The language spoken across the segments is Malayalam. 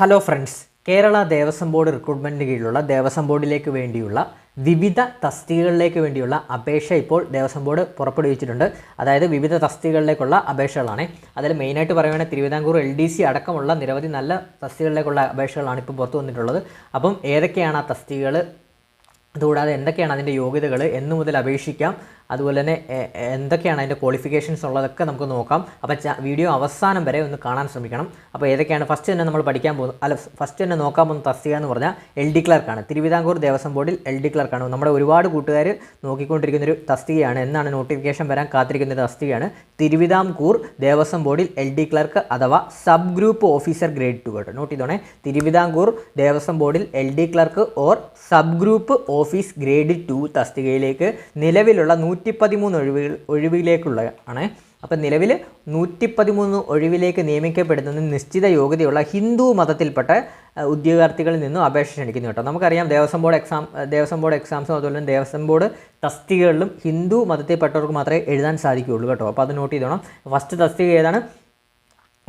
Hello friends Kerala Devaswom board റിക്രൂട്ട്മെന്റിന് കീഴിലുള്ള ദേവസ്വം ബോർഡിലേക്ക് വേണ്ടിയുള്ള വിവിധ തസ്തികകളിലേക്ക് വേണ്ടിയുള്ള അപേക്ഷ ഇപ്പോൾ ദേവസ്വം ബോർഡ് പുറപ്പെടുവിച്ചിട്ടുണ്ട്. അതായത് വിവിധ തസ്തികകളിലേക്കുള്ള അപേക്ഷകളാണ്. അതിൽ മെയിനായിട്ട് പറയുകയാണെങ്കിൽ തിരുവിതാംകൂർ എൽ ഡി സി അടക്കമുള്ള നിരവധി നല്ല തസ്തികകളിലേക്കുള്ള അപേക്ഷകളാണ് ഇപ്പോൾ പുറത്തു വന്നിട്ടുള്ളത്. അപ്പം ഏതൊക്കെയാണ് ആ തസ്തികകൾ അതുകൂടാതെ എന്തൊക്കെയാണ് അതിന്റെ യോഗ്യതകൾ എന്നു മുതൽ അപേക്ഷിക്കാം. അതുപോലെ തന്നെ എന്തൊക്കെയാണ് അതിന്റെ ക്വാളിഫിക്കേഷൻസ് ഉള്ളതൊക്കെ നമുക്ക് നോക്കാം. അപ്പോൾ വീഡിയോ അവസാനം വരെ ഒന്ന് കാണാൻ ശ്രമിക്കണം. അപ്പോൾ ഏതൊക്കെയാണ് ഫസ്റ്റ് തന്നെ നമ്മൾ പഠിക്കാൻ പോകുന്നത്? അല്ല ഫസ്റ്റ് തന്നെ നോക്കാൻ പോകുന്ന തസ്തിക എന്ന് പറഞ്ഞാൽ എൽ ഡി ക്ലർക്കാണ്. തിരുവിതാംകൂർ ദേവസ്വം ബോർഡിൽ എൽ ഡി ക്ലർക്കാണ്. നമ്മുടെ ഒരുപാട് കൂട്ടുകാർ നോക്കിക്കൊണ്ടിരിക്കുന്ന ഒരു തസ്തികയാണ്. എന്നാണ് നോട്ടിഫിക്കേഷൻ വരാൻ കാത്തിരിക്കുന്ന ഒരു തസ്തികയാണ്. തിരുവിതാംകൂർ ദേവസ്വം ബോർഡിൽ എൽ ഡി ക്ലർക്ക് അഥവാ sub group officer grade two കേട്ടോ. നോട്ട് ചെയ്തോണേ. തിരുവിതാംകൂർ ദേവസ്വം ബോർഡിൽ L D clerk or sub group office grade two തസ്തികയിലേക്ക് നിലവിലുള്ള നൂറ്റി പതിമൂന്ന് ഒഴിവുകൾ ഒഴിവിലേക്കുള്ള ആണ്. അപ്പം നിലവിൽ നൂറ്റി പതിമൂന്ന് ഒഴിവിലേക്ക് നിയമിക്കപ്പെടുന്നതിന് നിശ്ചിത യോഗ്യതയുള്ള ഹിന്ദു മതത്തിൽപ്പെട്ട ഉദ്യോഗാർത്ഥികളിൽ നിന്നും അപേക്ഷ ക്ഷണിക്കുന്നു കേട്ടോ. നമുക്കറിയാം Devaswom board exam Devaswom board എക്സാംസും അതുപോലെ തന്നെ ദേവസ്വം ബോർഡ് തസ്തികകളിലും ഹിന്ദു മതത്തിൽപ്പെട്ടവർക്ക് മാത്രമേ എഴുതാൻ സാധിക്കുകയുള്ളൂ കേട്ടോ. അപ്പോൾ അത് നോട്ട് ചെയ്തോണം. ഫസ്റ്റ് തസ്തിക ഏതാണ്?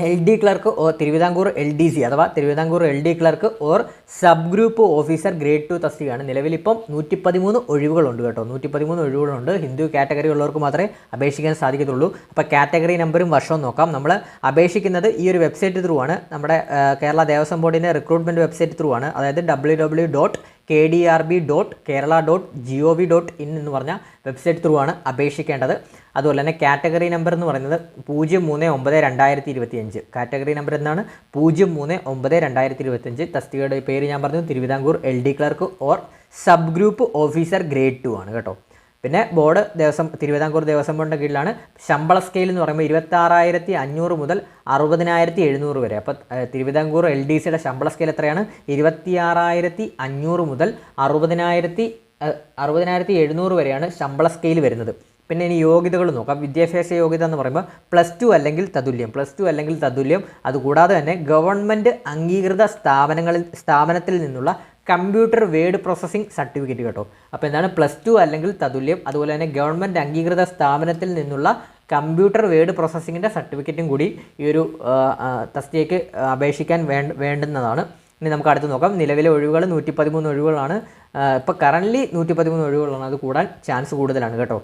L D clerk or Thiruvithamkoor L D C അഥവാ Thiruvithamkoor L D clerk or sub group officer grade two തസ്തികയാണ് നിലവിലിപ്പം നൂറ്റി പതിമൂന്ന് ഒഴിവുകളുണ്ട് കേട്ടോ. നൂറ്റി പതിമൂന്ന് ഒഴിവുകളുണ്ട്. ഹിന്ദു കാറ്റഗറി ഉള്ളവർക്ക് മാത്രമേ അപേക്ഷിക്കാൻ സാധിക്കത്തുള്ളൂ. അപ്പോൾ കാറ്റഗറി നമ്പറും വർഷവും നോക്കാം. നമ്മൾ അപേക്ഷിക്കുന്നത് ഈ ഒരു വെബ്സൈറ്റ് ത്രൂ ആണ്. നമ്മുടെ കേരള ദേവസ്വം ബോർഡിന്റെ റിക്രൂട്ട്മെന്റ് വെബ്സൈറ്റ് ത്രൂ ആണ്. അതായത് W W dot K D R B dot Kerala dot G O V dot in എന്ന് പറഞ്ഞ വെബ്സൈറ്റ് ത്രൂ ആണ് അപേക്ഷിക്കേണ്ടത്. അതുപോലെ തന്നെ കാറ്റഗറി നമ്പർ എന്ന് പറയുന്നത് പൂജ്യം മൂന്ന് ഒമ്പത് രണ്ടായിരത്തി ഇരുപത്തിയഞ്ച്. കാറ്റഗറി നമ്പർ എന്താണ്? പൂജ്യം മൂന്ന് ഒമ്പത് രണ്ടായിരത്തി ഇരുപത്തിയഞ്ച്. തസ്തികയുടെ പേര് ഞാൻ പറഞ്ഞു Thiruvithamkoor L D clerk or sub group officer grade two ആണ് കേട്ടോ. പിന്നെ ബോർഡ് ദേവസ്വം തിരുവിതാംകൂർ ദേവസ്വം ബോർഡിന്റെ കീഴിലാണ് ശമ്പള സ്കെയിൽ എന്ന് പറയുമ്പോൾ ഇരുപത്താറായിരത്തി അഞ്ഞൂറ് മുതൽ അറുപതിനായിരത്തി എഴുന്നൂറ് വരെ അപ്പോൾ തിരുവിതാംകൂർ എൽ ഡി സിയുടെ ശമ്പള സ്കെയിൽ എത്രയാണ്? ഇരുപത്തിയാറായിരത്തി അഞ്ഞൂറ് മുതൽ അറുപതിനായിരത്തി അറുപതിനായിരത്തി എഴുന്നൂറ് വരെയാണ് ശമ്പള സ്കെയിൽ വരുന്നത്. പിന്നെ ഇനി യോഗ്യതകൾ നോക്കാം. വിദ്യാഭ്യാസ യോഗ്യത എന്ന് പറയുമ്പോൾ പ്ലസ് ടു അല്ലെങ്കിൽ തതുല്യം. പ്ലസ് ടു അല്ലെങ്കിൽ തതുല്യം. അതുകൂടാതെ തന്നെ ഗവൺമെന്റ് അംഗീകൃത സ്ഥാപനങ്ങളിൽ സ്ഥാപനത്തിൽ നിന്നുള്ള കമ്പ്യൂട്ടർ വേഡ് പ്രോസസ്സിംഗ് സർട്ടിഫിക്കറ്റ് കേട്ടോ. അപ്പോൾ എന്താണ് പ്ലസ് ടു അല്ലെങ്കിൽ തതുല്യം അതുപോലെ തന്നെ ഗവൺമെന്റ് അംഗീകൃത സ്ഥാപനത്തിൽ നിന്നുള്ള കമ്പ്യൂട്ടർ വേഡ് പ്രോസസ്സിങ്ങിന്റെ സർട്ടിഫിക്കറ്റും കൂടി ഈ ഒരു തസ്തികയ്ക്ക് അപേക്ഷിക്കാൻ വേണ്ട വേണ്ടുന്നതാണ്. ഇനി നമുക്ക് അടുത്ത് നോക്കാം. നിലവിലെ ഒഴിവുകൾ നൂറ്റി പതിമൂന്ന് ഒഴിവുകളാണ്. ഇപ്പോൾ കറന്റ്ലി നൂറ്റി പതിമൂന്ന് ഒഴിവുകളാണ്. അത് കൂടാൻ ചാൻസ് കൂടുതലാണ് കേട്ടോ.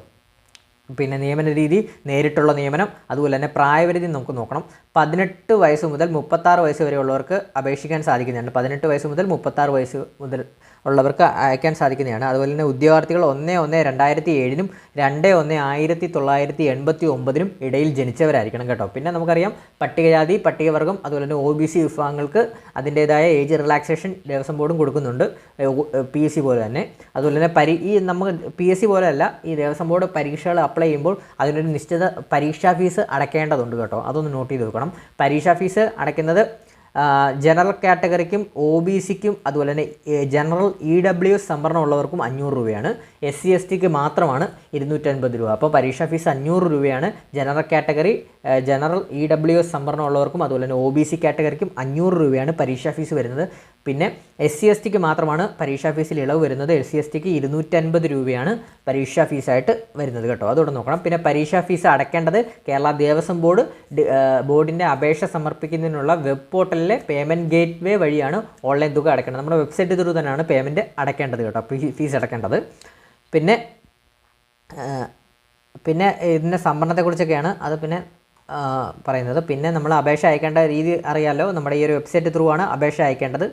പിന്നെ നിയമന രീതി നേരിട്ടുള്ള നിയമനം അതുപോലെ തന്നെ പ്രായപരിധി നമുക്ക് നോക്കണം. പതിനെട്ട് വയസ്സ് മുതൽ മുപ്പത്താറ് വയസ്സ് വരെയുള്ളവർക്ക് അപേക്ഷിക്കാൻ സാധിക്കുന്നുണ്ട്. പതിനെട്ട് വയസ്സ് മുതൽ മുപ്പത്താറ് വയസ്സ് മുതൽ ഉള്ളവർക്ക് അയക്കാൻ സാധിക്കുന്നതാണ്. അതുപോലെ തന്നെ ഉദ്യോഗാർത്ഥികൾ ഒന്ന് ഒന്ന് രണ്ടായിരത്തി ഏഴിനും രണ്ട് ഒന്ന് ആയിരത്തി തൊള്ളായിരത്തി എൺപത്തി ഒമ്പതിനും ഇടയിൽ ജനിച്ചവരായിരിക്കണം കേട്ടോ. പിന്നെ നമുക്കറിയാം പട്ടികജാതി പട്ടികവർഗം അതുപോലെ തന്നെ ഒ ബി സി വിഭാഗങ്ങൾക്ക് അതിന്റേതായ ഏജ് റിലാക്സേഷൻ ദേവസ്വം ബോർഡും കൊടുക്കുന്നുണ്ട്. പി എസ് സി പോലെ തന്നെ. അതുപോലെ തന്നെ പരി ഈ നമുക്ക് പി എസ് സി പോലെയല്ല ഈ ദേവസ്വം ബോർഡ് പരീക്ഷകൾ അപ്ലൈ ചെയ്യുമ്പോൾ അതിനൊരു നിശ്ചിത പരീക്ഷാ ഫീസ് അടയ്ക്കേണ്ടതുണ്ട് കേട്ടോ. അതൊന്ന് നോട്ട് ചെയ്ത് വെക്കണം. പരീക്ഷാ ഫീസ് അടയ്ക്കുന്നത് ജനറൽ കാറ്റഗറിക്കും ഒ ബി സിക്കും അതുപോലെ തന്നെ ജനറൽ ഇ ഡബ്ല്യു എസ് സംവരണം ഉള്ളവർക്കും അഞ്ഞൂറ് രൂപയാണ്. എസ് സി എസ് ടിക്ക് മാത്രമാണ് ഇരുന്നൂറ്റൻപത് രൂപ. അപ്പോൾ പരീക്ഷാ ഫീസ് അഞ്ഞൂറ് രൂപയാണ്. General category general E W S സംവരണം ഉള്ളവർക്കും അതുപോലെ തന്നെ ഒ ബി സി കാറ്റഗറിക്കും അഞ്ഞൂറ് രൂപയാണ് പരീക്ഷാ ഫീസ് വരുന്നത്. പിന്നെ എസ് സി എസ് ടിക്ക് മാത്രമാണ് പരീക്ഷാ ഫീസിൽ ഇളവ് വരുന്നത്. എസ് സി എസ് ടിക്ക് ഇരുന്നൂറ്റൻപത് രൂപയാണ് പരീക്ഷാ ഫീസായിട്ട് വരുന്നത് കേട്ടോ. അതോടെ നോക്കണം. പിന്നെ പരീക്ഷാ ഫീസ് അടയ്ക്കേണ്ടത് കേരള ദേവസ്വം ബോർഡ് ബോർഡിന്റെ അപേക്ഷ സമർപ്പിക്കുന്നതിനുള്ള വെബ് പോർട്ടലിലെ പേയ്മെന്റ് ഗേറ്റ് വേ വഴിയാണ് ഓൺലൈൻ തുക അടയ്ക്കേണ്ടത് നമ്മുടെ വെബ്സൈറ്റ് ത്രൂ തന്നെയാണ് പേയ്മെന്റ് അടയ്ക്കേണ്ടത് കേട്ടോ. ഫീസ് അടയ്ക്കേണ്ടത് പിന്നെ പിന്നെ ഇതിന്റെ സംവരണത്തെക്കുറിച്ചൊക്കെയാണ് അത് പിന്നെ പറയുന്നത്. പിന്നെ നമ്മൾ അപേക്ഷ അയക്കേണ്ട രീതി അറിയാമല്ലോ നമ്മുടെ ഈ ഒരു വെബ്സൈറ്റ് ത്രൂ ആണ് അപേക്ഷ അയക്കേണ്ടത്.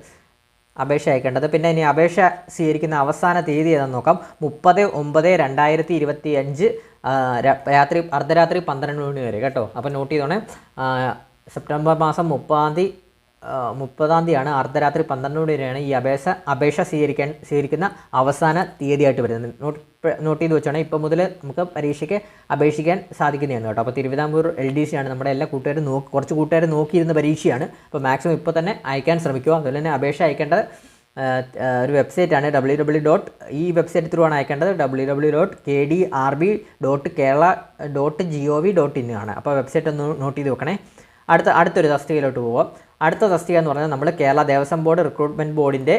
അപേക്ഷ അയക്കേണ്ടത്. പിന്നെ ഇനി അപേക്ഷ സ്വീകരിക്കുന്ന അവസാന തീയതി ഏതാണെന്ന് നോക്കാം. മുപ്പത് ഒമ്പത് രണ്ടായിരത്തി ഇരുപത്തി അഞ്ച് രാത്രി അർദ്ധരാത്രി പന്ത്രണ്ട് മണി വരെ കേട്ടോ. അപ്പോൾ നോട്ട് ചെയ്തോണേ. സെപ്റ്റംബർ മാസം മുപ്പതാം തീയതി മുപ്പതാം തീയതിയാണ് അർദ്ധരാത്രി പന്ത്രണ്ട് മണി വരെയാണ് ഈ അപേക്ഷ അപേക്ഷ സ്വീകരിക്കാൻ സ്വീകരിക്കുന്ന അവസാന തീയതിയായിട്ട് വരുന്നത്. നോട്ട് നോട്ട് ചെയ്ത് വെച്ചാണ് ഇപ്പോൾ മുതൽ നമുക്ക് പരീക്ഷയ്ക്ക് അപേക്ഷിക്കാൻ സാധിക്കുന്നതാണ് കേട്ടോ. അപ്പോൾ തിരുവിതാംകൂർ എൽ ഡി സി ആണ് നമ്മുടെ എല്ലാ കൂട്ടുകാരും നോക്കി കുറച്ച് കൂട്ടുകാർ നോക്കിയിരുന്ന പരീക്ഷയാണ്. അപ്പോൾ മാക്സിമം ഇപ്പോൾ തന്നെ അയക്കാൻ ശ്രമിക്കുക. അതുപോലെ തന്നെ അപേക്ഷ അയക്കേണ്ടത് ഒരു വെബ്സൈറ്റാണ് ഡബ്ല്യൂ ഡബ്ല്യൂ ഡോട്ട് ഈ വെബ്സൈറ്റ് ത്രൂ ആണ് അയക്കേണ്ടത് W W dot K D R B dot Kerala dot G O V dot in ആണ്. അപ്പോൾ വെബ്സൈറ്റ് ഒന്ന് നോട്ട് ചെയ്ത് വെക്കണേ. അടുത്ത അടുത്തൊരു തസ്തികയിലോട്ട് പോവാം. അടുത്ത തസ്തിക എന്ന് പറഞ്ഞാൽ നമ്മൾ കേരള ദേവസ്വം ബോർഡ് റിക്രൂട്ട്മെന്റ് ബോർഡിന്റെ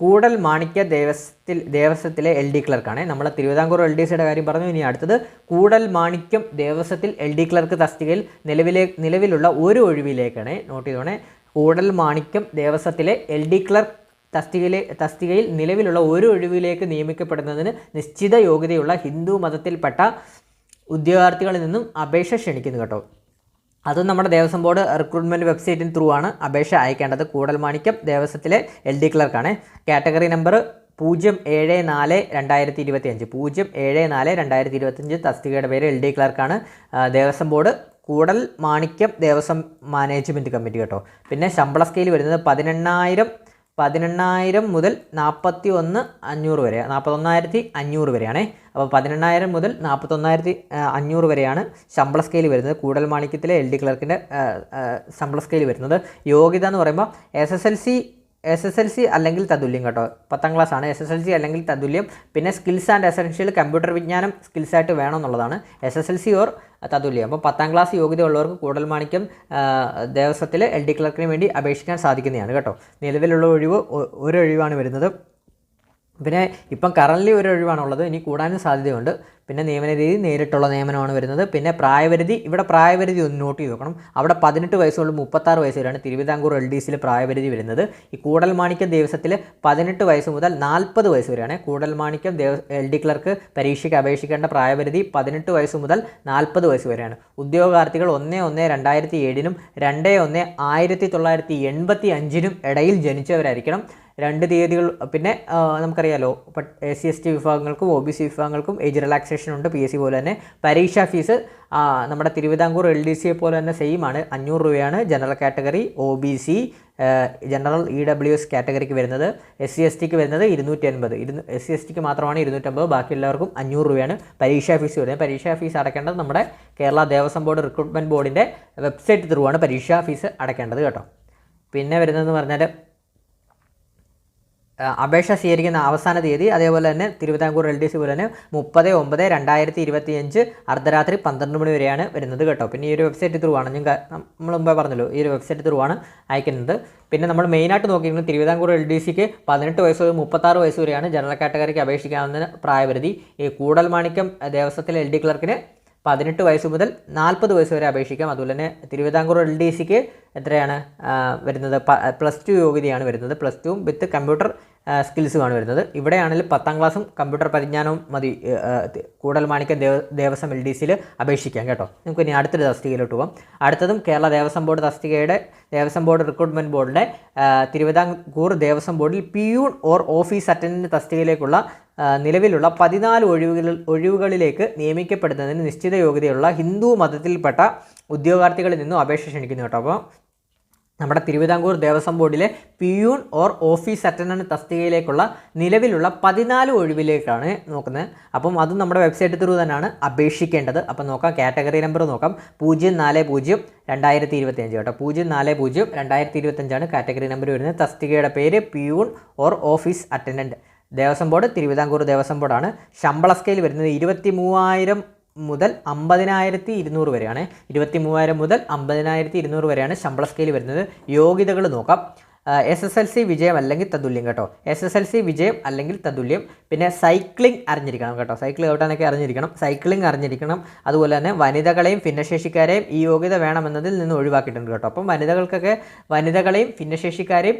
കൂടൽ മാണിക്യ ദേവസ്വത്തിൽ ദേവസ്വത്തിലെ എൽ ഡി ക്ലർക്കാണ് നമ്മൾ തിരുവിതാംകൂർ എൽ ഡി സിയുടെ കാര്യം പറഞ്ഞു. ഇനി അടുത്തത് കൂടൽ മാണിക്യം ദേവസ്വത്തിൽ എൽ ഡി ക്ലർക്ക് തസ്തികയിൽ നിലവിലെ നിലവിലുള്ള ഒരു ഒഴിവിലേക്കാണ് നോട്ട് ചെയ്തോണേ. കൂടൽ മാണിക്യം ദേവസ്വത്തിലെ എൽ ഡി ക്ലർക്ക് തസ്തികയിലെ തസ്തികയിൽ നിലവിലുള്ള ഒരു ഒഴിവിലേക്ക് നിയമിക്കപ്പെടുന്നതിന് നിശ്ചിത യോഗ്യതയുള്ള ഹിന്ദു മതത്തിൽപ്പെട്ട ഉദ്യോഗാർത്ഥികളിൽ നിന്നും അപേക്ഷ ക്ഷണിക്കുന്നു കേട്ടോ. അതും നമ്മുടെ ദേവസ്വം ബോർഡ് റിക്രൂട്ട്മെന്റ് വെബ്സൈറ്റിന് ത്രൂ ആണ്. അപേക്ഷ അയക്കേണ്ടത് കൂടൽമാണിക്യം ദേവസ്വത്തിലെ എൽ ഡി ക്ലർക്കാണ്. കാറ്റഗറി നമ്പർ പൂജ്യം ഏഴ് നാല് രണ്ടായിരത്തി ഇരുപത്തി അഞ്ച് പൂജ്യം ഏഴ് നാല് രണ്ടായിരത്തി ഇരുപത്തഞ്ച് തസ്തികയുടെ പേര് L D ക്ലർക്കാണ്. Devaswom board Koodal Manikyam Devaswom management committee കേട്ടോ. പിന്നെ ശമ്പള സ്കെയിൽ വരുന്നത് പതിനെണ്ണായിരം പതിനെണ്ണായിരം മുതൽ നാൽപ്പത്തി ഒന്ന് അഞ്ഞൂറ് വരെ നാൽപ്പത്തൊന്നായിരത്തി അഞ്ഞൂറ് വരെയാണേ. അപ്പോൾ പതിനെണ്ണായിരം മുതൽ നാൽപ്പത്തൊന്നായിരത്തി അഞ്ഞൂറ് വരെയാണ് ശമ്പള സ്കെയിൽ വരുന്നത്. കൂടൽ മാണിക്യത്തിലെ എൽ ഡി ക്ലർക്കിന്റെ ശമ്പള സ്കെയിൽ വരുന്നത്. യോഗ്യത എന്ന് പറയുമ്പോൾ S S L C S S L C അല്ലെങ്കിൽ തതുല്യം കേട്ടോ. പത്താം ക്ലാസ് ആണ്. എസ് എസ് എൽ സി അല്ലെങ്കിൽ തതുല്യം. പിന്നെ സ്കിൽസ് ആൻഡ് എസൻഷ്യൽ കമ്പ്യൂട്ടർ വിജ്ഞാനം സ്കിൽസ് ആയിട്ട് വേണം എന്നുള്ളതാണ്. S S L C or തതുല്യം. അപ്പോൾ പത്താം ക്ലാസ് യോഗ്യത ഉള്ളവർക്ക് കൂടുതൽ മാണിക്യം ദേവസ്വത്തിൽ എൽ ഡി ക്ലർക്കിന് വേണ്ടി അപേക്ഷിക്കാൻ സാധിക്കുന്നതാണ് കേട്ടോ. നിലവിലുള്ള ഒഴിവ് ഒരു ഒഴിവാണ് വരുന്നത്. പിന്നെ ഇപ്പം കറന്റ് ഒരു ഒഴിവാണുള്ളത് ഇനി കൂടാനും സാധ്യതയുണ്ട്. പിന്നെ നിയമന രീതി നേരിട്ടുള്ള നിയമനമാണ് വരുന്നത്. പിന്നെ പ്രായപരിധി ഇവിടെ പ്രായപരിധി ഒന്ന് നോട്ട് ചെയ്ത് നോക്കണം അവിടെ പതിനെട്ട് വയസ്സുള്ള മുപ്പത്താറ് വയസ്സ് വരെയാണ് തിരുവിതാംകൂർ എൽ ഡി സിയിൽ പ്രായപരിധി വരുന്നത്. ഈ കൂടൽ ദിവസത്തിൽ പതിനെട്ട് വയസ്സ് മുതൽ നാൽപ്പത് വയസ്സ് വരെയാണ് Koodal Manikyam Deva L D clerk പരീക്ഷയ്ക്ക് അപേക്ഷിക്കേണ്ട പ്രായപരിധി പതിനെട്ട് വയസ്സ് മുതൽ നാൽപ്പത് വയസ്സ് വരെയാണ്. ഉദ്യോഗാർത്ഥികൾ ഒന്ന് ഒന്ന് രണ്ടായിരത്തി ഏഴിനും രണ്ട് ഒന്ന് ആയിരത്തി തൊള്ളായിരത്തി എൺപത്തി അഞ്ചിനും ഇടയിൽ ജനിച്ചവരായിരിക്കണം. രണ്ട് തീയതികൾ പിന്നെ നമുക്കറിയാലോ എസ് സി എസ് ടി വിഭാഗങ്ങൾക്കും ഒ ബി സി വിഭാഗങ്ങൾക്കും ഏജ് റിലാക്സേഷൻ ഉണ്ട് പി എസ് സി പോലെ തന്നെ. പരീക്ഷാ ഫീസ് നമ്മുടെ തിരുവിതാംകൂർ എൽ ഡി സിയെ പോലെ തന്നെ സെയിം ആണ്. അഞ്ഞൂറ് രൂപയാണ് general category O B C general E W S കാറ്റഗറിക്ക് വരുന്നത്. എസ് സി എസ് ടിക്ക് വരുന്നത് ഇരുന്നൂറ്റി അൻപത് ഇരുന്ന് എസ് സി എസ് ടിക്ക് മാത്രമാണ് ഇരുന്നൂറ്റമ്പത് ബാക്കി എല്ലാവർക്കും അഞ്ഞൂറ് രൂപയാണ് പരീക്ഷാ ഫീസ് വരുന്നത്. പരീക്ഷാ ഫീസ് അടയ്ക്കേണ്ടത് നമ്മുടെ കേരള ദേവസ്വം ബോർഡ് റിക്രൂട്ട്മെന്റ് ബോർഡിന്റെ വെബ്സൈറ്റ് ത്രൂ ആണ് പരീക്ഷാ ഫീസ് അടയ്ക്കേണ്ടത് കേട്ടോ. പിന്നെ വരുന്നതെന്ന് പറഞ്ഞാൽ അപേക്ഷ സ്വീകരിക്കുന്ന അവസാന തീയതി അതേപോലെ തന്നെ തിരുവിതാംകൂർ എൽ ഡി സി പോലെ തന്നെ മുപ്പത് ഒമ്പത് രണ്ടായിരത്തി ഇരുപത്തി അഞ്ച് അർദ്ധരാത്രി പന്ത്രണ്ട് മണി വരെയാണ് വരുന്നത് കേട്ടോ. പിന്നെ ഈ ഒരു വെബ്സൈറ്റ് ത്രൂ ആണ്. ഞാൻ നമ്മൾ മുമ്പേ പറഞ്ഞല്ലോ ഈ ഒരു വെബ്സൈറ്റ് ത്രൂ ആണ് അയക്കുന്നത്. പിന്നെ നമ്മൾ മെയിനായിട്ട് നോക്കിയിരുന്നത് തിരുവിതാംകൂർ എൽ ഡി സിക്ക് പതിനെട്ട് വയസ്സ് മുതൽ മുപ്പത്താറ് വയസ്സ് വരെയാണ് ജനറൽ കാറ്റഗറിക്ക് അപേക്ഷിക്കാവുന്ന പ്രായപരിധി. ഈ കൂടൽ മാണിക്യം ദേവസ്വത്തിലെ എൽ ഡി ക്ലർക്കിന് പതിനെട്ട് വയസ്സ് മുതൽ നാൽപ്പത് വയസ്സ് വരെ അപേക്ഷിക്കാം. അതുപോലെ തന്നെ തിരുവിതാംകൂർ എൽ ഡി സിക്ക് എത്രയാണ് വരുന്നത്? പ്ലസ് ടു യോഗ്യതയാണ് വരുന്നത്. പ്ലസ് ടുവും വിത്ത് കമ്പ്യൂട്ടർ സ്കിൽസുമാണ് വരുന്നത്. ഇവിടെയാണെങ്കിൽ പത്താം ക്ലാസ്സും കമ്പ്യൂട്ടർ പരിജ്ഞാനവും മതി. കൂടൽ മാണിക്യം ദേവ ദേവസ്വം എൽ ഡി സിയിൽ അപേക്ഷിക്കാം കേട്ടോ. നമുക്ക് ഇനി അടുത്തൊരു തസ്തികയിലോട്ട് പോകാം അടുത്തതും കേരള ദേവസ്വം ബോർഡ് തസ്തികയുടെ ദേവസ്വം ബോർഡ് റിക്രൂട്ട്മെന്റ് ബോർഡിന്റെ തിരുവിതാംകൂർ ദേവസ്വം ബോർഡിൽ പിയൂൺ ഓർ ഓഫീസ് അറ്റൻഡന്റ് തസ്തികയിലേക്കുള്ള നിലവിലുള്ള പതിനാല് ഒഴിവുകളിൽ ഒഴിവുകളിലേക്ക് നിയമിക്കപ്പെടുന്നതിന് നിശ്ചിത യോഗ്യതയുള്ള ഹിന്ദു മതത്തിൽപ്പെട്ട ഉദ്യോഗാർത്ഥികളിൽ നിന്നും അപേക്ഷ ക്ഷണിക്കുന്നു കേട്ടോ. അപ്പോൾ നമ്മുടെ തിരുവിതാംകൂർ ദേവസ്വം ബോർഡിലെ പിയൂൺ ഓർ ഓഫീസ് അറ്റൻഡന്റ് തസ്തികയിലേക്കുള്ള നിലവിലുള്ള പതിനാല് ഒഴിവിലേക്കാണ് നോക്കുന്നത്. അപ്പം അതും നമ്മുടെ വെബ്സൈറ്റ് ത്രൂ തന്നെയാണ് അപേക്ഷിക്കേണ്ടത്. അപ്പം നോക്കാം കാറ്റഗറി നമ്പർ നോക്കാം. പൂജ്യം നാല് പൂജ്യം രണ്ടായിരത്തി ഇരുപത്തിയഞ്ച് കേട്ടോ. പൂജ്യം നാല് പൂജ്യം രണ്ടായിരത്തി ഇരുപത്തഞ്ചാണ് കാറ്റഗറി നമ്പർ വരുന്നത്. തസ്തികയുടെ പേര് peon or office attendant Devaswom board Thiruvithamkoor Devaswom ബോർഡാണ്. ശമ്പള സ്കെയിൽ വരുന്നത് ഇരുപത്തി മൂവായിരം മുതൽ അമ്പതിനായിരത്തി ഇരുന്നൂറ് വരെയാണ്. ഇരുപത്തി മൂവായിരം മുതൽ അമ്പതിനായിരത്തി ഇരുന്നൂറ് വരെയാണ് ശമ്പള സ്കെയിൽ വരുന്നത്. യോഗ്യതകൾ നോക്കാം. എസ് എസ് എൽ സി വിജയം അല്ലെങ്കിൽ തതുല്യം കേട്ടോ. എസ് എസ് എൽ സി വിജയം അല്ലെങ്കിൽ തതുല്യം. പിന്നെ സൈക്ലിംഗ് അറിഞ്ഞിരിക്കണം കേട്ടോ. സൈക്കിൾ ചവിട്ടാനൊക്കെ അറിഞ്ഞിരിക്കണം. സൈക്ലിംഗ് അറിഞ്ഞിരിക്കണം. അതുപോലെ തന്നെ വനിതകളെയും ഭിന്നശേഷിക്കാരെയും ഈ യോഗ്യത വേണമെന്നതിൽ നിന്ന് ഒഴിവാക്കിയിട്ടുണ്ട് കേട്ടോ. അപ്പം വനിതകൾക്കൊക്കെ വനിതകളെയും ഭിന്നശേഷിക്കാരെയും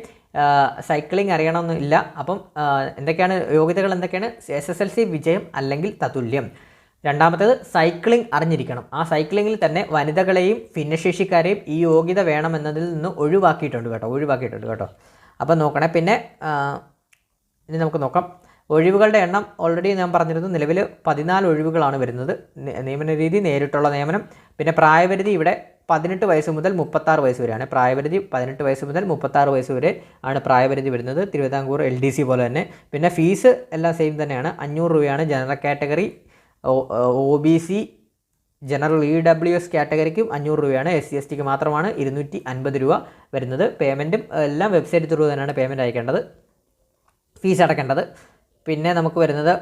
സൈക്ലിംഗ് അറിയണമെന്നില്ല. അപ്പം എന്തൊക്കെയാണ് യോഗ്യതകൾ എന്തൊക്കെയാണ്? എസ് എസ് എൽ സി വിജയം അല്ലെങ്കിൽ തതുല്യം. രണ്ടാമത്തേത് സൈക്ലിംഗ് അറിഞ്ഞിരിക്കണം. ആ സൈക്ലിങ്ങിൽ തന്നെ വനിതകളെയും ഭിന്നശേഷിക്കാരെയും ഈ യോഗ്യത വേണമെന്നതിൽ നിന്ന് ഒഴിവാക്കിയിട്ടുണ്ട് കേട്ടോ ഒഴിവാക്കിയിട്ടുണ്ട് കേട്ടോ. അപ്പം നോക്കണേ പിന്നെ ഇനി നമുക്ക് നോക്കാം. ഒഴിവുകളുടെ എണ്ണം ഓൾറെഡി ഞാൻ പറഞ്ഞിരുന്നു നിലവിൽ പതിനാല് ഒഴിവുകളാണ് വരുന്നത്. നിയമന രീതി നേരിട്ടുള്ള നിയമനം പിന്നെ പ്രായപരിധി ഇവിടെ പതിനെട്ട് വയസ്സ് മുതൽ മുപ്പത്താറ് വയസ്സ് വരെയാണ്. പ്രായപരിധി പതിനെട്ട് വയസ്സ് മുതൽ മുപ്പത്താറ് വയസ്സ് വരെ ആണ് പ്രായപരിധി വരുന്നത്. തിരുവിതാംകൂർ എൽ പോലെ തന്നെ. പിന്നെ ഫീസ് എല്ലാം സെയിം തന്നെയാണ്. അഞ്ഞൂറ് രൂപയാണ് general category O B C general E W S കാറ്റഗറിക്കും അഞ്ഞൂറ് രൂപയാണ്. എസ് സി എസ് ടിക്ക് മാത്രമാണ് ഇരുന്നൂറ്റി അൻപത് രൂപ വരുന്നത്. പേയ്മെന്റും എല്ലാം വെബ്സൈറ്റ് ത്രൂ തന്നെയാണ് പേയ്മെന്റ് അയക്കേണ്ടത്. ഫീസ് അടക്കേണ്ടത്. പിന്നെ നമുക്ക് വരുന്നത്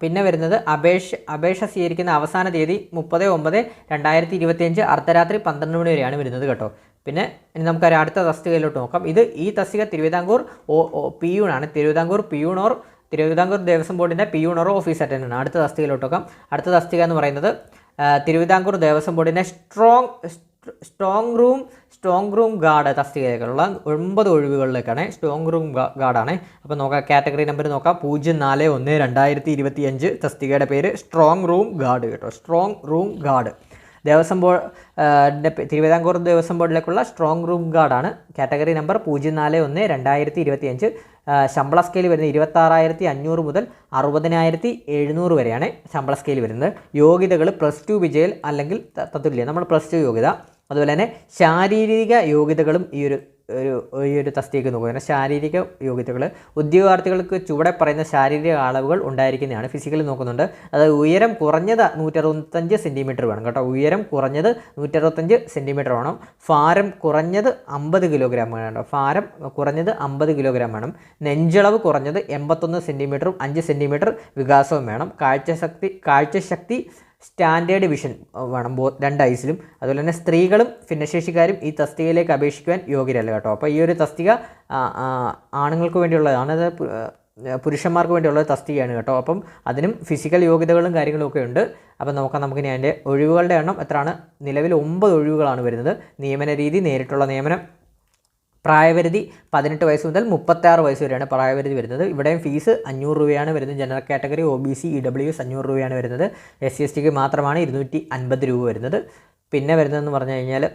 പിന്നെ വരുന്നത് അപേക്ഷ അപേക്ഷ സ്വീകരിക്കുന്ന അവസാന തീയതി മുപ്പത് ഒമ്പത് രണ്ടായിരത്തി ഇരുപത്തിയഞ്ച് അർദ്ധരാത്രി പന്ത്രണ്ട് മണി വരെയാണ് വരുന്നത് കേട്ടോ. പിന്നെ ഇനി നമുക്ക് അടുത്ത തസ്തികയിലോട്ട് നോക്കാം. ഇത് ഈ തസ്തിക തിരുവിതാംകൂർ പിയൂൺ ആണ് തിരുവിതാംകൂർ ഓർ തിരുവിതാംകൂർ ദേവസ്വം ബോർഡിന്റെ പിയൂൺ ഓർ ഓഫീസ് അറ്റൻഡന്റ് അടുത്ത തസ്തികയിലോട്ട് നോക്കാം. അടുത്ത തസ്തിക എന്ന് പറയുന്നത് തിരുവിതാംകൂർ ദേവസ്വം ബോർഡിന്റെ strong strong room strong room guard തസ്തികയിലേക്കുള്ള ഒൻപത് ഒഴിവുകളിലേക്കാണ് സ്ട്രോങ് റൂം ഗാർഡാണ്. അപ്പോൾ നോക്കാം കാറ്റഗറി നമ്പർ നോക്കാം. പൂജ്യം നാല് ഒന്ന് രണ്ടായിരത്തി ഇരുപത്തി അഞ്ച് തസ്തികയുടെ പേര് സ്ട്രോങ് റൂം ഗാർഡ് കേട്ടോ. Strong room guard. Devaswom board Thiruvithamkoor Devaswom ബോർഡിലേക്കുള്ള strong room ഗാർഡാണ് കാറ്റഗറി നമ്പർ പൂജ്യം നാല് ഒന്ന് രണ്ടായിരത്തി ഇരുപത്തി അഞ്ച് ശമ്പള സ്കെയിൽ വരുന്നത് ഇരുപത്താറായിരത്തി അഞ്ഞൂറ് മുതൽ അറുപതിനായിരത്തി എഴുന്നൂറ് വരെയാണ് ശമ്പള സ്കെയിൽ വരുന്നത്. യോഗ്യതകൾ പ്ലസ് ടു വിജയൽ അല്ലെങ്കിൽ തത്തുല്യം. നമ്മൾ പ്ലസ് ടു യോഗ്യത. അതുപോലെ തന്നെ ശാരീരിക യോഗ്യതകളും ഈ ഒരു ഒരു ഈ ഒരു തസ്തിക നോക്കുകയാണ് ശാരീരിക യോഗ്യതകൾ ഉദ്യോഗാർത്ഥികൾക്ക് ചുവടെ പറയുന്ന ശാരീരിക അളവുകൾ ഉണ്ടായിരിക്കുന്നതാണ് ഫിസിക്കലി നോക്കുന്നുണ്ട്. അത് ഉയരം കുറഞ്ഞത് നൂറ്ററുപത്തഞ്ച് സെന്റിമീറ്റർ വേണം കേട്ടോ. ഉയരം കുറഞ്ഞത് നൂറ്ററുപത്തഞ്ച് സെന്റിമീറ്റർ വേണം. ഭാരം കുറഞ്ഞത് അമ്പത് കിലോഗ്രാം വേണം കേട്ടോ. ഭാരം കുറഞ്ഞത് അമ്പത് കിലോഗ്രാം വേണം. നെഞ്ചളവ് കുറഞ്ഞത് എൺപത്തൊന്ന് സെന്റിമീറ്ററും അഞ്ച് സെന്റിമീറ്റർ വികാസവും വേണം. കാഴ്ചശക്തി കാഴ്ചശക്തി സ്റ്റാൻഡേർഡ് വിഷൻ വേണം ബോ രണ്ട് ഐസിലും. അതുപോലെ തന്നെ സ്ത്രീകളും ഭിന്നശേഷിക്കാരും ഈ തസ്തികയിലേക്ക് അപേക്ഷിക്കുവാൻ യോഗ്യരല്ല കേട്ടോ. അപ്പോൾ ഈ ഒരു തസ്തിക ആണുങ്ങൾക്ക് വേണ്ടിയുള്ളതാണ് അത് പുരുഷന്മാർക്ക് വേണ്ടിയുള്ള തസ്തികയാണ് കേട്ടോ. അപ്പം അതിനും ഫിസിക്കൽ യോഗ്യതകളും കാര്യങ്ങളും ഒക്കെ ഉണ്ട്. അപ്പം നോക്കാം നമുക്ക് ഇനി അതിന്റെ ഒഴിവുകളുടെ എണ്ണം എത്രയാണ്? നിലവിൽ ഒമ്പത് ഒഴിവുകളാണ് വരുന്നത്. നിയമന രീതി നേരിട്ടുള്ള നിയമനം പ്രായപരിധി പതിനെട്ട് വയസ്സ് മുതൽ മുപ്പത്താറ് വയസ്സ് വരെയാണ് പ്രായപരിധി വരുന്നത്. ഇവിടെയും ഫീസ് അഞ്ഞൂറ് രൂപയാണ് വരുന്നത്. General category O B C E W S അഞ്ഞൂറ് രൂപയാണ് വരുന്നത്. എസ് സി എസ് ടിക്ക് മാത്രമാണ് ഇരുന്നൂറ്റി അൻപത് രൂപ വരുന്നത്. പിന്നെ വരുന്നതെന്ന് പറഞ്ഞു കഴിഞ്ഞാൽ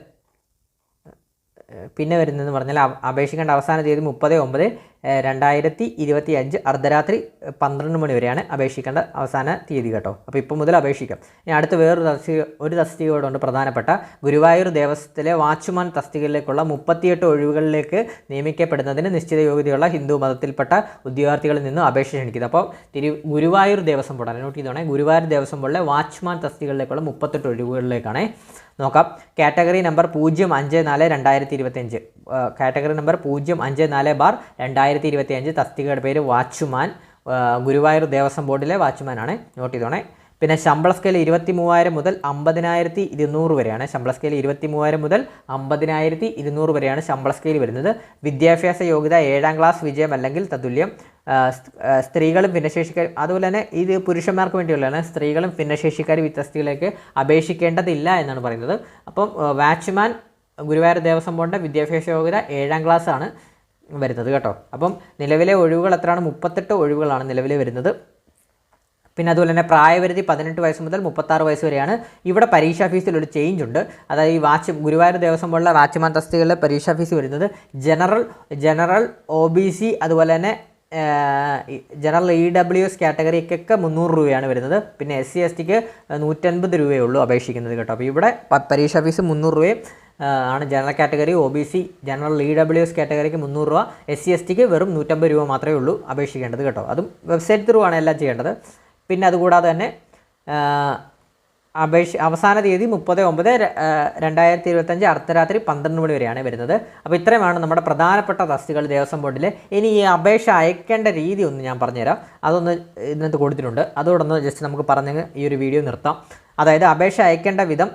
പിന്നെ വരുന്നതെന്ന് പറഞ്ഞാൽ അപ- അപേക്ഷിക്കേണ്ട അവസാന തീയതി മുപ്പത് ഒമ്പത് രണ്ടായിരത്തി ഇരുപത്തി അഞ്ച് അർദ്ധരാത്രി പന്ത്രണ്ട് മണി വരെയാണ് അപേക്ഷിക്കേണ്ട അവസാന തീയതി കേട്ടോ. അപ്പോൾ ഇപ്പോൾ മുതൽ അപേക്ഷിക്കാം. ഇനി അടുത്ത വേറൊരു തസ്തിക ഒരു തസ്തികയോടുണ്ട് പ്രധാനപ്പെട്ട ഗുരുവായൂർ ദേവസ്വത്തിലെ വാച്ച്മാൻ തസ്തികയിലേക്കുള്ള മുപ്പത്തിയെട്ട് ഒഴിവുകളിലേക്ക് നിയമിക്കപ്പെടുന്നതിന് നിശ്ചിത യോഗ്യതയുള്ള ഹിന്ദു മതത്തിൽപ്പെട്ട ഉദ്യോഗാർത്ഥികളിൽ നിന്നും അപേക്ഷ ക്ഷണിക്കുന്നത് അപ്പോൾ തിരു ഗുരുവായൂർ ദേവസ്വം ബോർഡ് നോട്ട് ചെയ്തോണേ. ഗുരുവായൂർ ദേവസ്വം ബോർഡിലെ വാച്ച്മാൻ തസ്തികകളിലേക്കുള്ള മുപ്പത്തെട്ട് ഒഴിവുകളിലേക്കാണ്. നോക്കാം. കാറ്റഗറി നമ്പർ പൂജ്യം അഞ്ച് നാല് രണ്ടായിരത്തി ഇരുപത്തിയഞ്ച് കാറ്റഗറി നമ്പർ പൂജ്യം അഞ്ച് നാല് ബാർ രണ്ടായിരത്തി ഇരുപത്തിയഞ്ച് തസ്തികയുടെ പേര് വാച്ച്മാൻ ഗുരുവായൂർ ദേവസ്വം ബോർഡിലെ വാച്ച്മാനാണ്. നോട്ട് ചെയ്തോണേ. പിന്നെ ശമ്പള സ്കെയിൽ ഇരുപത്തി മൂവായിരം മുതൽ അമ്പതിനായിരത്തി ഇരുന്നൂറ് വരെയാണ് ശമ്പള സ്കെയിൽ ഇരുപത്തി മൂവായിരം മുതൽ അമ്പതിനായിരത്തി ഇരുന്നൂറ് വരെയാണ് ശമ്പള സ്കെയിൽ വരുന്നത്. വിദ്യാഭ്യാസ യോഗ്യത ഏഴാം ക്ലാസ് വിജയം അല്ലെങ്കിൽ തതുല്യം. സ്ത്രീകളും ഭിന്നശേഷിക്കാരും അതുപോലെ തന്നെ ഇത് പുരുഷന്മാർക്ക് വേണ്ടിയുള്ളതാണ്. സ്ത്രീകളും ഭിന്നശേഷിക്കാരും ഈ അപേക്ഷിക്കേണ്ടതില്ല എന്നാണ് പറയുന്നത്. അപ്പം വാച്ച്മാൻ ഗുരുവായൂർ ദേവസ്വം ബോർഡിന്റെ വിദ്യാഭ്യാസ യോഗ്യത ഏഴാം ക്ലാസ് ആണ്. വരുന്നത് കേട്ടോ. അപ്പം നിലവിലെ ഒഴിവുകൾ എത്രയാണ്? മുപ്പത്തെട്ട് ഒഴിവുകളാണ് നിലവിൽ വരുന്നത്. പിന്നെ അതുപോലെ തന്നെ പ്രായപരിധി പതിനെട്ട് വയസ്സ് മുതൽ മുപ്പത്താറ് വയസ്സ് വരെയാണ് ഇവിടെ പരീക്ഷാ ഫീസിൽ ഒരു ചേഞ്ച് ഉണ്ട്. അതായത് ഈ വാച്ച് ഗുരുവായൂർ ദേവസ്വം പോലുള്ള വാച്ച്മാൻ തസ്തികളിലെ പരീക്ഷാ ഫീസ് വരുന്നത് general general O B C അതുപോലെ തന്നെ ജനറൽ ഇ ഡബ്ല്യു എസ് കാറ്റഗറിക്കൊക്കെ മുന്നൂറ് രൂപയാണ് വരുന്നത്. പിന്നെ എസ് സി എസ് ടിക്ക് നൂറ്റൻപത് രൂപയേ ഉള്ളൂ അപേക്ഷിക്കുന്നത് കേട്ടോ. അപ്പോൾ ഇവിടെ പരീക്ഷാ ഫീസ് മുന്നൂറ് രൂപയും ആണ് general category O B C general E W S കാറ്റഗറിക്ക് മുന്നൂറ് രൂപ എസ് സി എസ് ടിക്ക് വെറും നൂറ്റമ്പത് രൂപ മാത്രമേ ഉള്ളൂ അപേക്ഷിക്കേണ്ടത് കേട്ടോ. അതും വെബ്സൈറ്റ് ത്രൂ ആണ് എല്ലാം ചെയ്യേണ്ടത്. പിന്നെ അതുകൂടാതെ തന്നെ അപേക്ഷ അവസാന തീയതി മുപ്പത് ഒമ്പത് രണ്ടായിരത്തി ഇരുപത്തഞ്ച് അർദ്ധരാത്രി പന്ത്രണ്ട് മണി വരെയാണ് വരുന്നത്. അപ്പോൾ ഇത്രയുമാണ് നമ്മുടെ പ്രധാനപ്പെട്ട തസ്തികൾ ദേവസ്വം ബോർഡിലെ ഇനി ഈ അപേക്ഷ അയക്കേണ്ട രീതി ഒന്ന് ഞാൻ പറഞ്ഞുതരാം. അതൊന്ന് ഇതിനകത്ത് കൊടുത്തിട്ടുണ്ട്. അതോടൊന്ന് ജസ്റ്റ് നമുക്ക് പറഞ്ഞ് ഈ ഒരു വീഡിയോ നിർത്താം. അതായത് അപേക്ഷ അയക്കേണ്ട വിധം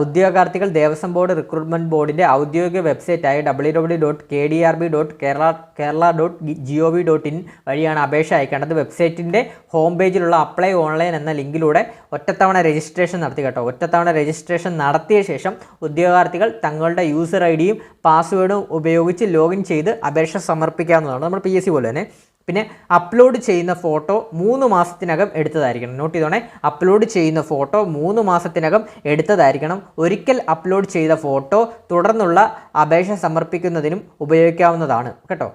ഉദ്യോഗാർത്ഥികൾ ദേവസ്വം ബോർഡ് റിക്രൂട്ട്മെന്റ് ബോർഡിന്റെ ഔദ്യോഗിക വെബ്സൈറ്റായ W W dot K D R B dot Kerala Kerala dot G O V dot in വഴിയാണ് അപേക്ഷ അയക്കേണ്ടത്. വെബ്സൈറ്റിന്റെ ഹോം പേജിലുള്ള അപ്ലൈ ഓൺലൈൻ എന്ന ലിങ്കിലൂടെ ഒറ്റത്തവണ രജിസ്ട്രേഷൻ നടത്തി കേട്ടോ. ഒറ്റത്തവണ രജിസ്ട്രേഷൻ നടത്തിയ ശേഷം ഉദ്യോഗാർത്ഥികൾ തങ്ങളുടെ യൂസർ ഐ ഡിയും പാസ്വേഡും ഉപയോഗിച്ച് ലോഗിൻ ചെയ്ത് അപേക്ഷ സമർപ്പിക്കാവുന്നതാണ്. നമ്മൾ പി എസ് സി പോലെ തന്നെ പിന്നെ അപ്ലോഡ് ചെയ്യുന്ന ഫോട്ടോ മൂന്ന് മാസത്തിനകം എടുത്തതായിരിക്കണം. നോട്ട് ചെയ്തോണേ അപ്ലോഡ് ചെയ്യുന്ന ഫോട്ടോ മൂന്ന് മാസത്തിനകം എടുത്തതായിരിക്കണം. ഒരിക്കൽ അപ്ലോഡ് ചെയ്ത ഫോട്ടോ തുടർന്നുള്ള അപേക്ഷ സമർപ്പിക്കുന്നതിനും ഉപയോഗിക്കാവുന്നതാണ്. കേട്ടോ?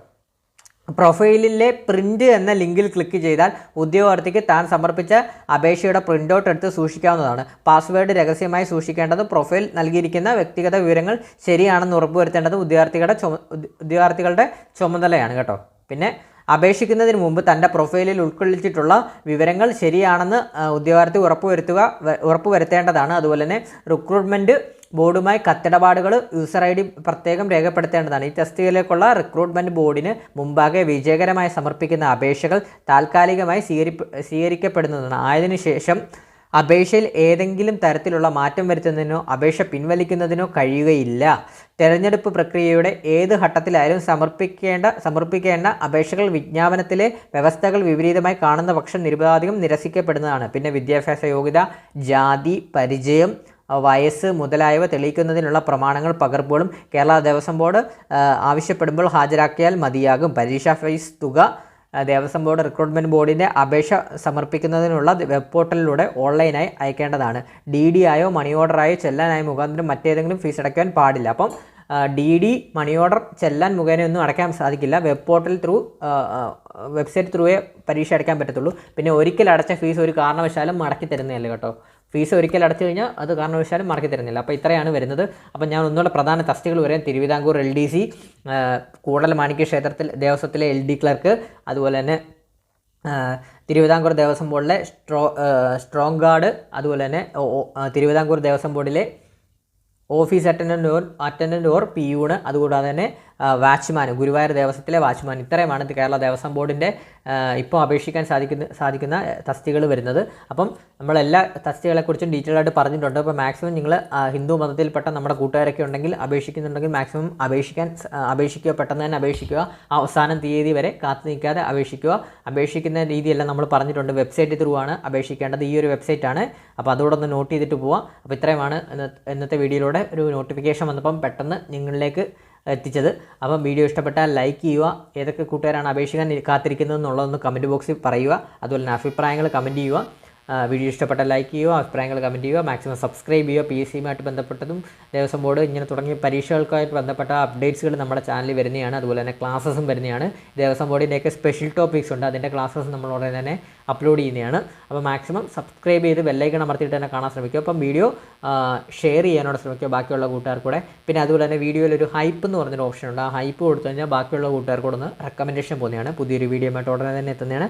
പ്രൊഫൈലിലെ പ്രിന്റ് എന്ന ലിങ്കിൽ ക്ലിക്ക് ചെയ്താൽ ഉദ്യോഗാർത്ഥിക്ക് താൻ സമർപ്പിച്ച അപേക്ഷയുടെ പ്രിന്റ് ഔട്ട് എടുത്ത് സൂക്ഷിക്കാവുന്നതാണ്. പാസ്വേഡ് രഹസ്യമായി സൂക്ഷിക്കേണ്ടത് പ്രൊഫൈൽ നൽകിയിരിക്കുന്ന വ്യക്തിഗത വിവരങ്ങൾ ശരിയാണെന്ന് ഉറപ്പുവരുത്തേണ്ടത് ഉദ്യോഗാർത്ഥികളുടെ ചുമ ഉദ്യോഗാർത്ഥികളുടെ ചുമതലയാണ്. കേട്ടോ? പിന്നെ അപേക്ഷിക്കുന്നതിന് മുമ്പ് തന്റെ പ്രൊഫൈലിൽ ഉൾക്കൊള്ളിച്ചിട്ടുള്ള വിവരങ്ങൾ ശരിയാണെന്ന് ഉദ്യോഗാർത്ഥി ഉറപ്പുവരുത്തുക ഉറപ്പുവരുത്തേണ്ടതാണ്. അതുപോലെ തന്നെ റിക്രൂട്ട്മെന്റ് ബോർഡുമായി കത്തിടപാടുകൾ യൂസർ ഐ ഡി പ്രത്യേകം രേഖപ്പെടുത്തേണ്ടതാണ്. ഈ തസ്തികയിലേക്കുള്ള റിക്രൂട്ട്മെന്റ് ബോർഡിന് മുമ്പാകെ വിജയകരമായി സമർപ്പിക്കുന്ന അപേക്ഷകൾ താൽക്കാലികമായി സ്വീകരി സ്വീകരിക്കപ്പെടുന്നതാണ്. ആയതിനു ശേഷം അപേക്ഷയിൽ ഏതെങ്കിലും തരത്തിലുള്ള മാറ്റം വരുത്തുന്നതിനോ അപേക്ഷ പിൻവലിക്കുന്നതിനോ കഴിയുകയില്ല. തെരഞ്ഞെടുപ്പ് പ്രക്രിയയുടെ ഏത് ഘട്ടത്തിലായാലും സമർപ്പിക്കേണ്ട സമർപ്പിക്കേണ്ട അപേക്ഷകൾ വിജ്ഞാപനത്തിലെ വ്യവസ്ഥകൾ വിപരീതമായി കാണുന്ന പക്ഷം നിരുപാധികം നിരസിക്കപ്പെടുന്നതാണ്. പിന്നെ വിദ്യാഭ്യാസ യോഗ്യത ജാതി പരിചയം വയസ്സ് മുതലായവ തെളിയിക്കുന്നതിനുള്ള പ്രമാണങ്ങൾ പകർപ്പുകളും കേരള ദേവസ്വം ബോർഡ് ആവശ്യപ്പെടുമ്പോൾ ഹാജരാക്കിയാൽ മതിയാകും. പരീക്ഷാ ഫീസ് തുക ദേവസ്വം ബോർഡ് റിക്രൂട്ട്മെന്റ് ബോർഡിന്റെ അപേക്ഷ സമർപ്പിക്കുന്നതിനുള്ള വെബ് പോർട്ടലിലൂടെ ഓൺലൈനായി അയക്കേണ്ടതാണ്. ഡി ഡി ആയോ മണി ഓർഡറായോ ചെല്ലാനായോ മുഖാന്തരം മറ്റേതെങ്കിലും ഫീസ് അടയ്ക്കാൻ പാടില്ല. അപ്പം ഡി ഡി മണി ഓർഡർ ചെല്ലാൻ മുഖേനയൊന്നും അടയ്ക്കാൻ സാധിക്കില്ല. വെബ് പോർട്ടൽ ത്രൂ വെബ്സൈറ്റ് ത്രൂവേ പരീക്ഷ അടയ്ക്കാൻ പറ്റത്തുള്ളൂ. പിന്നെ ഒരിക്കൽ അടച്ച ഫീസ് ഒരു കാരണവശാലും മടക്കി തരുന്നതല്ല കേട്ടോ? ഫീസ് ഒരിക്കൽ അടച്ചു കഴിഞ്ഞാൽ അത് കാരണവശാലും മാർക്കി തരുന്നില്ല. അപ്പോൾ ഇത്രയാണ് വരുന്നത്. അപ്പോൾ ഞാൻ ഒന്നുകൂടെ പ്രധാന തസ്തികൾ വരാം Thiruvithamkoor L D C Koodal Manikya ക്ഷേത്രത്തിൽ ദേവസ്വത്തിലെ എൽ ഡി ക്ലർക്ക് അതുപോലെ തന്നെ തിരുവിതാംകൂർ ദേവസ്വം ബോർഡിലെ സ്ട്രോ സ്ട്രോങ് ഗാർഡ് അതുപോലെ തന്നെ തിരുവിതാംകൂർ ദേവസ്വം ബോർഡിലെ office attendant or attendant or peon അതുകൂടാതെ തന്നെ വാച്ച്മാൻ ഗുരുവായൂർ ദേവസ്വത്തിലെ വാച്ച്മാൻ. ഇത്രയുമാണ് ഇത് കേരള ദേവസ്വം ബോർഡിന്റെ ഇപ്പോൾ അപേക്ഷിക്കാൻ സാധിക്കുന്ന സാധിക്കുന്ന തസ്തികൾ വരുന്നത്. അപ്പം നമ്മളെല്ലാ തസ്തികളെക്കുറിച്ചും ഡീറ്റെയിൽ ആയിട്ട് പറഞ്ഞിട്ടുണ്ട്. അപ്പോൾ മാക്സിമം നിങ്ങൾ ഹിന്ദു മതത്തിൽപ്പെട്ട നമ്മുടെ കൂട്ടുകാരൊക്കെ ഉണ്ടെങ്കിൽ അപേക്ഷിക്കുന്നുണ്ടെങ്കിൽ മാക്സിമം അപേക്ഷിക്കാൻ അപേക്ഷിക്കുക പെട്ടെന്ന് തന്നെ അപേക്ഷിക്കുക. അവസാനം തീയതി വരെ കാത്തു നിൽക്കാതെ അപേക്ഷിക്കുക. അപേക്ഷിക്കുന്ന രീതിയെല്ലാം നമ്മൾ പറഞ്ഞിട്ടുണ്ട്. വെബ്സൈറ്റ് ത്രൂ ആണ് അപേക്ഷിക്കേണ്ടത്. ഈ ഒരു വെബ്സൈറ്റ് ആണ്. അപ്പോൾ അതുകൂടെ ഒന്ന് നോട്ട് ചെയ്തിട്ട് പോവാം. അപ്പോൾ ഇത്രയുമാണ് ഇന്നത്തെ വീഡിയോയിലൂടെ ഒരു നോട്ടിഫിക്കേഷൻ വന്നപ്പം പെട്ടെന്ന് നിങ്ങളിലേക്ക് എത്തിച്ചത്. അപ്പം വീഡിയോ ഇഷ്ടപ്പെട്ടാൽ ലൈക്ക് ചെയ്യുക ഏതൊക്കെ കൂട്ടുകാരാണ് അപേക്ഷിക്കാൻ കാത്തിരിക്കുന്നത് എന്നുള്ളതൊന്ന് കമന്റ് ബോക്സിൽ പറയുക അതുപോലെ തന്നെ അഭിപ്രായങ്ങൾ കമന്റ് ചെയ്യുക. വീഡിയോ ഇഷ്ടപ്പെട്ട ലൈക്ക് ചെയ്യുക അഭിപ്രായങ്ങൾ കമന്റ് ചെയ്യുക മാക്സിമം സബ്സ്ക്രൈബ് ചെയ്യുക പി എസ് സിയുമായിട്ട് ബന്ധപ്പെട്ടതും ദേവസ്വം ബോർഡ് ഇങ്ങനെ തുടങ്ങിയ പരീക്ഷകൾക്കായി ബന്ധപ്പെട്ട അപ്ഡേറ്റ്സുകൾ നമ്മുടെ ചാനലിൽ വരുന്നതാണ്. അതുപോലെ തന്നെ ക്ലാസ്സസും വരുന്നതാണ്. ദേവസ്വം ബോർഡിന്റെയൊക്കെ സ്പെഷ്യൽ ടോപ്പിക്സ് ഉണ്ട്. അതിന്റെ ക്ലാസ്സസ് നമ്മൾ ഉടനെ തന്നെ അപ്ലോഡ് ചെയ്യുന്നതാണ്. അപ്പോൾ മാക്സിമം സബ്സ്ക്രൈബ് ചെയ്ത് ബെല്ലൈക്കൺ അമർത്തിയിട്ട് തന്നെ കാണാൻ ശ്രമിക്കുക. അപ്പം വീഡിയോ ഷെയർ ചെയ്യാനോട് ശ്രമിക്കുക ബാക്കിയുള്ള കൂട്ടുകാർ കൂടെ പിന്നെ അതുപോലെ തന്നെ വീഡിയോയിൽ ഒരു ഹൈപ്പ് എന്ന് പറഞ്ഞൊരു ഓപ്ഷൻ ഉണ്ട്. ആ ഹൈപ്പ് കൊടുത്തു കഴിഞ്ഞാൽ ബാക്കിയുള്ള കൂട്ടുകാർക്കൂടെ ഒന്ന് റെക്കമെൻഡേഷൻ പോകുന്നതാണ്. പുതിയൊരു വീഡിയോ ആയിട്ട് ഉടനെ തന്നെ എത്തുന്നതാണ്.